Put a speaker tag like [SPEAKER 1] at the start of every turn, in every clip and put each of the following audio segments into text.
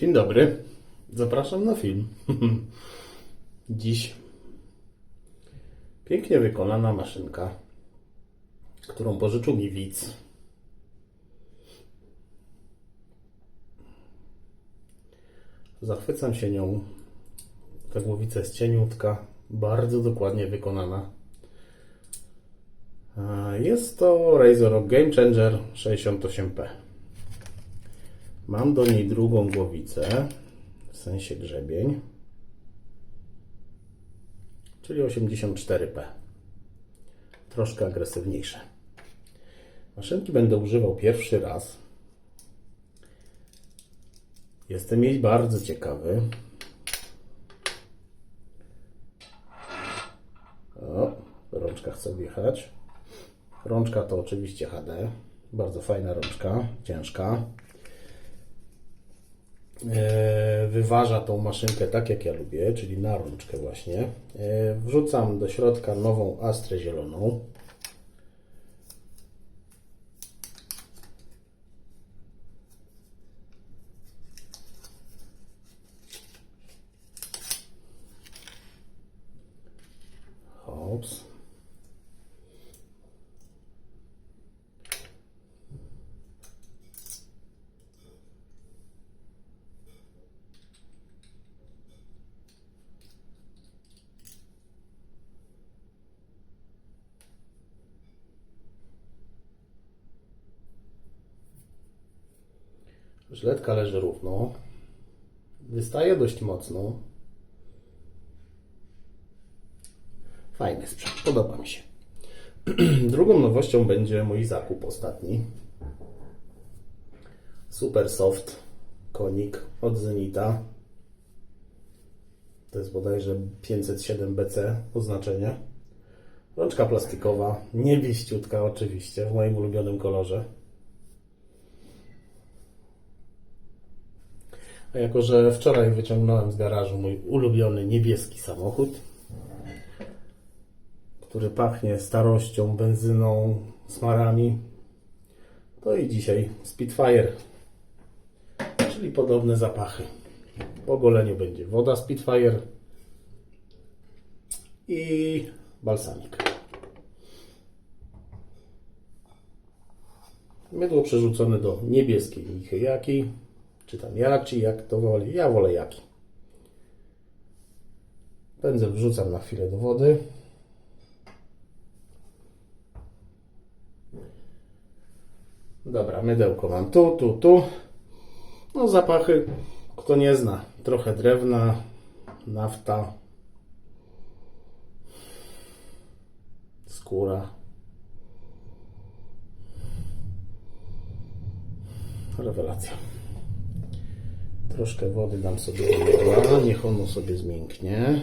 [SPEAKER 1] Dzień dobry. Zapraszam na film. Dziś pięknie wykonana maszynka, którą pożyczył mi widz. Zachwycam się nią. Ta głowica jest cieniutka, bardzo dokładnie wykonana. Jest to Razor Game Changer 68P. Mam do niej drugą głowicę, w sensie grzebień, czyli 84P. Troszkę agresywniejsze. Maszynki będę używał pierwszy raz. Jestem jej bardzo ciekawy. O, rączka chce wjechać. Rączka to oczywiście HD. Bardzo fajna rączka, ciężka. E, wyważa tą maszynkę tak jak ja lubię, czyli na rączkę właśnie. E, Wrzucam do środka nową astrę zieloną. Żyletka leży równo. Wystaje dość mocno. Fajny sprzęt, podoba mi się. Drugą nowością będzie mój zakup ostatni. Super Soft konik od Zenita. To jest bodajże 507 BC oznaczenie. Rączka plastikowa, niebieściutka oczywiście, w moim ulubionym kolorze. Jako, że wczoraj wyciągnąłem z garażu mój ulubiony niebieski samochód, który pachnie starością, benzyną, smarami, to i dzisiaj Spitfire, czyli podobne zapachy. Po goleniu będzie woda Spitfire i balsamik. Mydło przerzucone do niebieskiej michy jaki, czy tam jaci, jak to woli. Ja wolę jaki. Pędzel wrzucam na chwilę do wody. Dobra, mydełko mam tu, tu, tu. No zapachy, kto nie zna, trochę drewna, nafta, skóra. Rewelacja. Troszkę wody dam sobie do niech ono sobie zmięknie.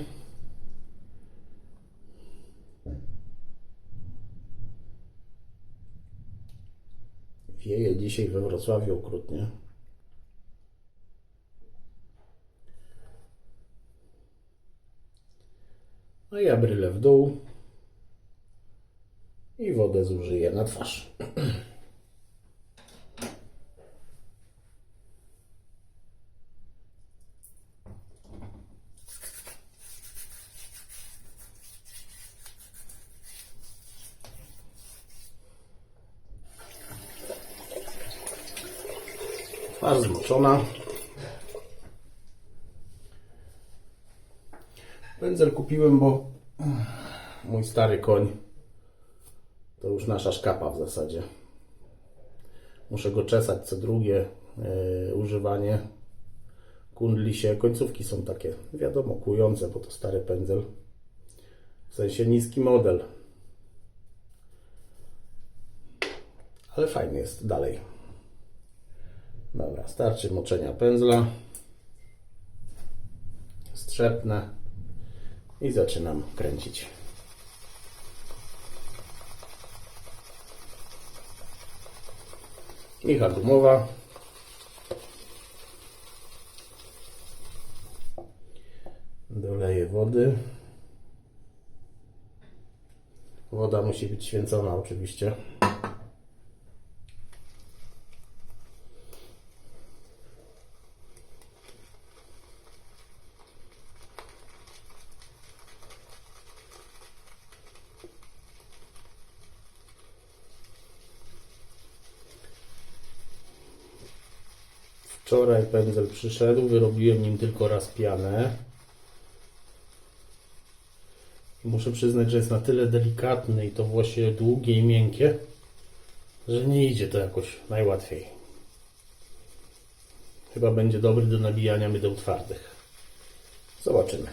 [SPEAKER 1] Wieje dzisiaj we Wrocławiu okrutnie. A ja brylę w dół i wodę zużyję na twarz. Pędzel kupiłem, bo mój stary koń to już nasza szkapa w zasadzie. Muszę go czesać co drugie e, używanie. Kundli się, końcówki są takie, wiadomo, kujące, bo to stary pędzel. W sensie niski model. Ale fajny jest dalej. Dobra, starczy moczenia pędzla. Strzepnę i zaczynam kręcić. Micha gumowa. Doleję wody. Woda musi być święcona oczywiście. Wczoraj pędzel przyszedł, wyrobiłem nim tylko raz pianę. Muszę przyznać, że jest na tyle delikatny i to włosie długie i miękkie, że nie idzie to jakoś najłatwiej. Chyba będzie dobry do nabijania mydeł twardych. Zobaczymy.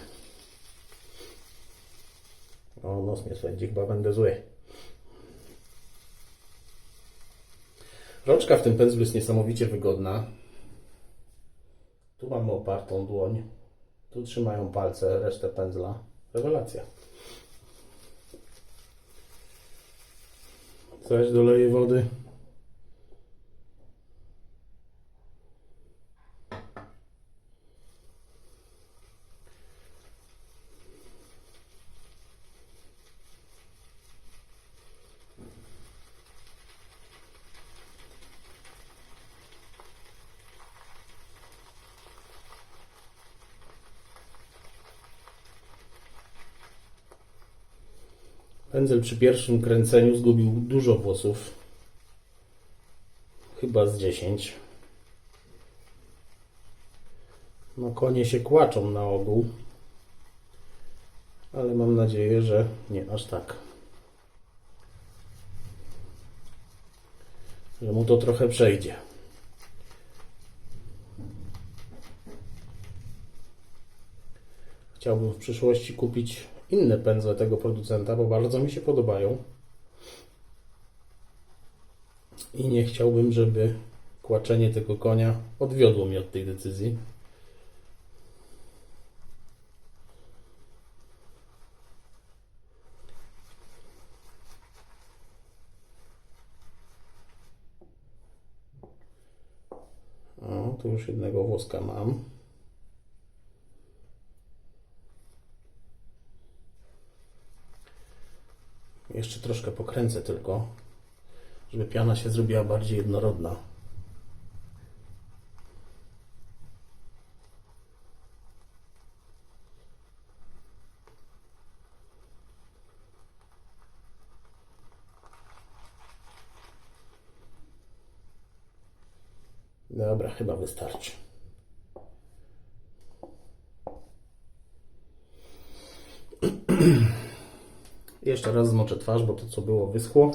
[SPEAKER 1] O, nos mnie swędzi, chyba będę zły. Rączka w tym pędzlu jest niesamowicie wygodna. Tu mamy opartą dłoń. Tu trzymają palce, resztę pędzla. Rewelacja. Coś doleję wody. Pędzel przy pierwszym kręceniu zgubił dużo włosów. Chyba z 10. No konie się kłaczą na ogół. Ale mam nadzieję, że nie aż tak. Że mu to trochę przejdzie. Chciałbym w przyszłości kupić inne pędzle tego producenta, bo bardzo mi się podobają. I nie chciałbym, żeby kłaczenie tego konia odwiodło mnie od tej decyzji. O, tu już jednego włoska mam. Jeszcze troszkę pokręcę tylko, żeby piana się zrobiła bardziej jednorodna. Dobra, chyba wystarczy. Jeszcze raz zmoczę twarz, bo to co było wyschło.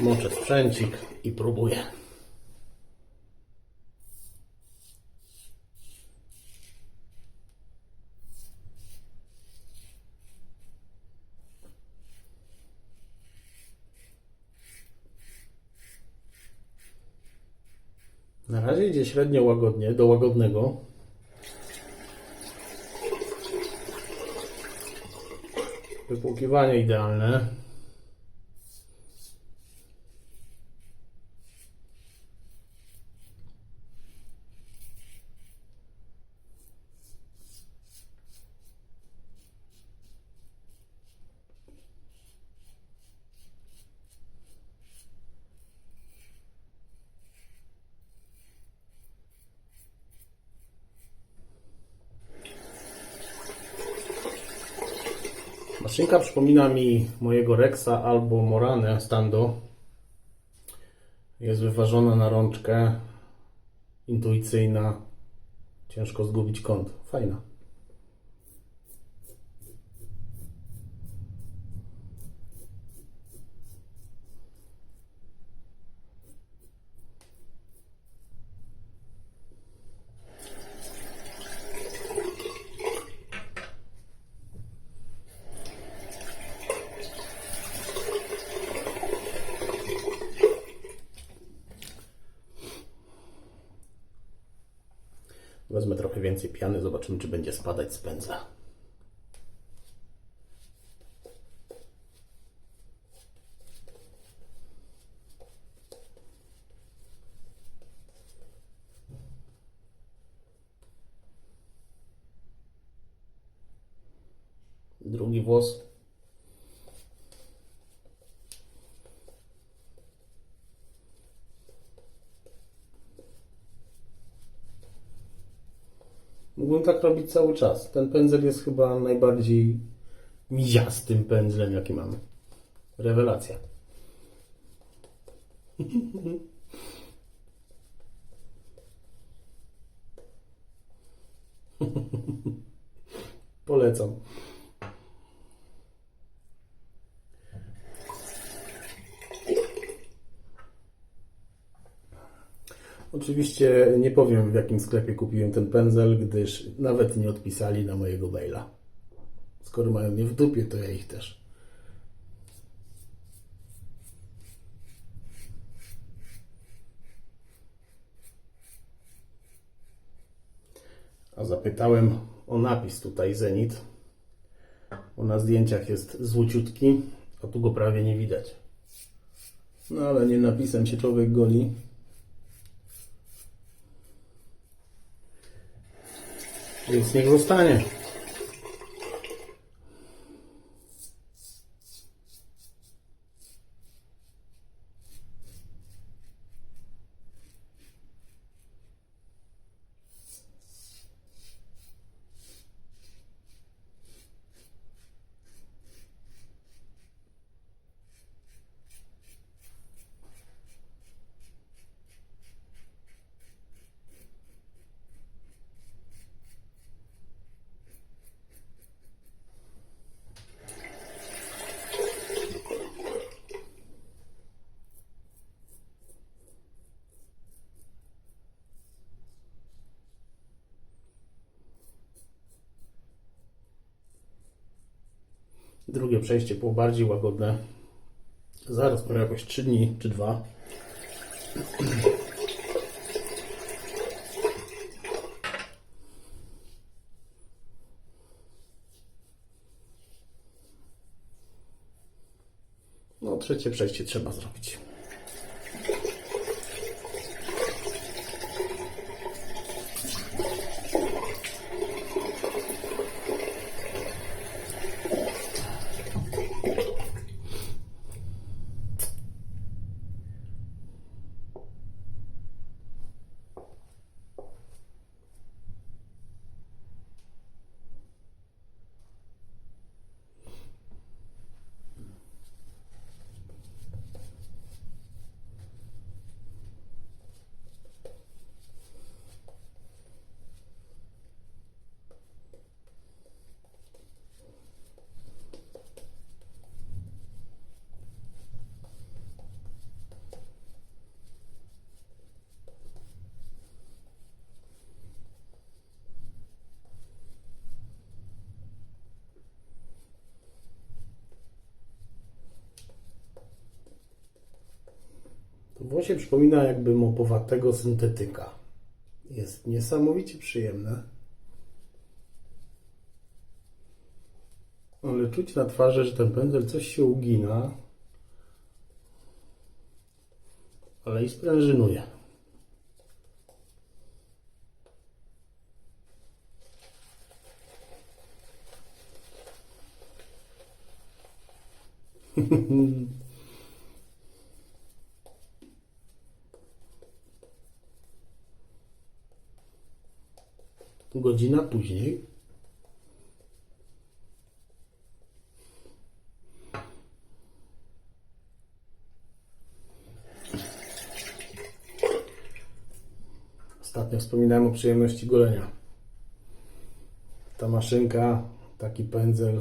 [SPEAKER 1] Moczę sprzęcik i próbuję. Na razie idzie średnio łagodnie, do łagodnego. Wypłukiwanie idealne. Maszynka przypomina mi mojego Rexa albo Moranę Stando. Jest wyważona na rączkę, intuicyjna. Ciężko zgubić kąt. Fajna. Trochę więcej piany, zobaczymy, czy będzie spadać z pędzla. Drugi włos. Tak robić cały czas. Ten pędzel jest chyba najbardziej miziastym pędzlem, jaki mamy. Rewelacja. Polecam. Oczywiście nie powiem w jakim sklepie kupiłem ten pędzel, gdyż nawet nie odpisali na mojego maila. Skoro mają mnie w dupie, to ja ich też. A zapytałem o napis tutaj Zenit, bo na zdjęciach jest złociutki, a tu go prawie nie widać. No ale nie napisem się człowiek goli. Він сніг застане. Drugie przejście było bardziej łagodne. Zaraz po jakoś 3 dni czy 2. No, trzecie przejście trzeba zrobić. To włosie przypomina jakby mopowatego syntetyka. Jest niesamowicie przyjemne. Ale czuć na twarzy, że ten pędzel coś się ugina. Ale i sprężynuje. Godzina później Ostatnio wspominałem o przyjemności golenia. ta maszynka, taki pędzel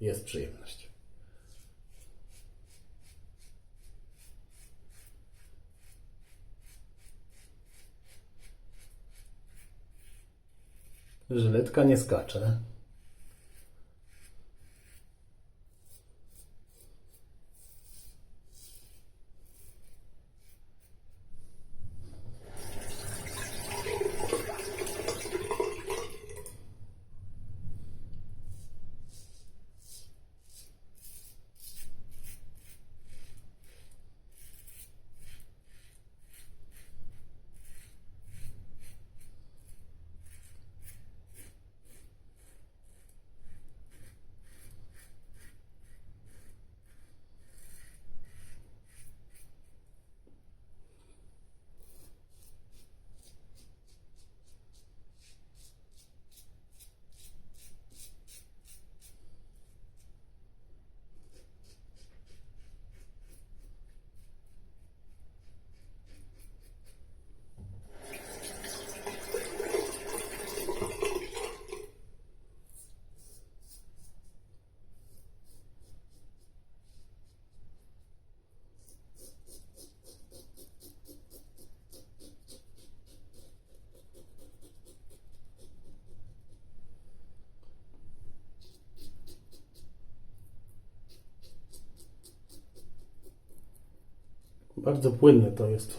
[SPEAKER 1] jest przyjemność. Żyletka nie skacze. Bardzo płynne to jest.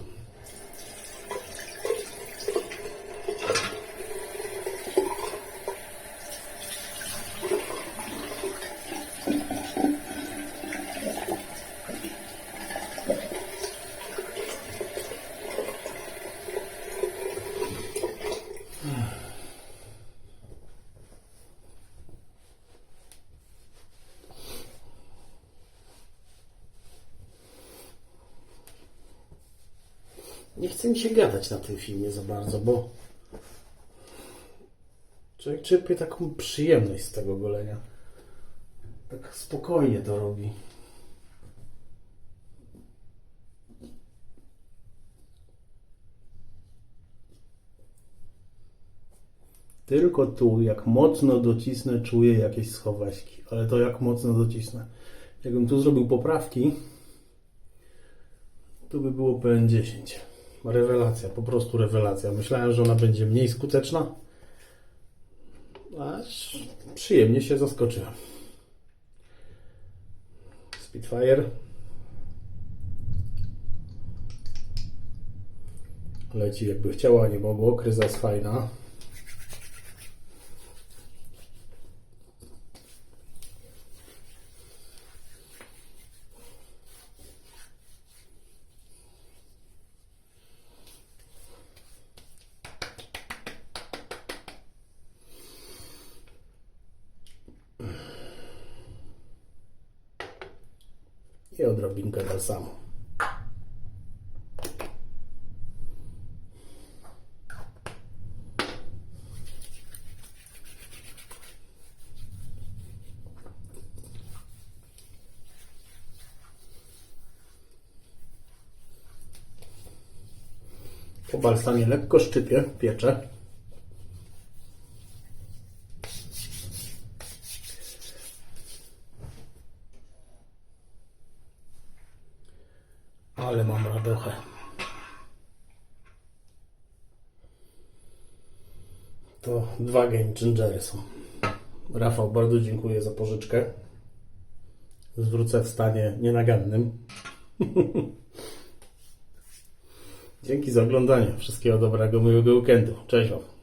[SPEAKER 1] Nie chce mi się gadać na tym filmie za bardzo, bo człowiek czerpie taką przyjemność z tego golenia. Tak spokojnie to robi. Tylko tu, jak mocno docisnę, czuję jakieś schowaśki. Ale to jak mocno docisnę. Jakbym tu zrobił poprawki, to by było PN10. Rewelacja, po prostu rewelacja. Myślałem, że ona będzie mniej skuteczna, aż przyjemnie się zaskoczyłem. Spitfire. Leci jakby chciała, nie mogło. Kryza jest fajna. Odrobinkę samo. Po balsamie lekko szczypie, piecze. Ale mam radochę. Game changery są. Rafał, bardzo dziękuję za pożyczkę. Zwrócę w stanie nienagannym. Dzięki za oglądanie. Wszystkiego dobrego, miłego weekendu. Cześć Wam.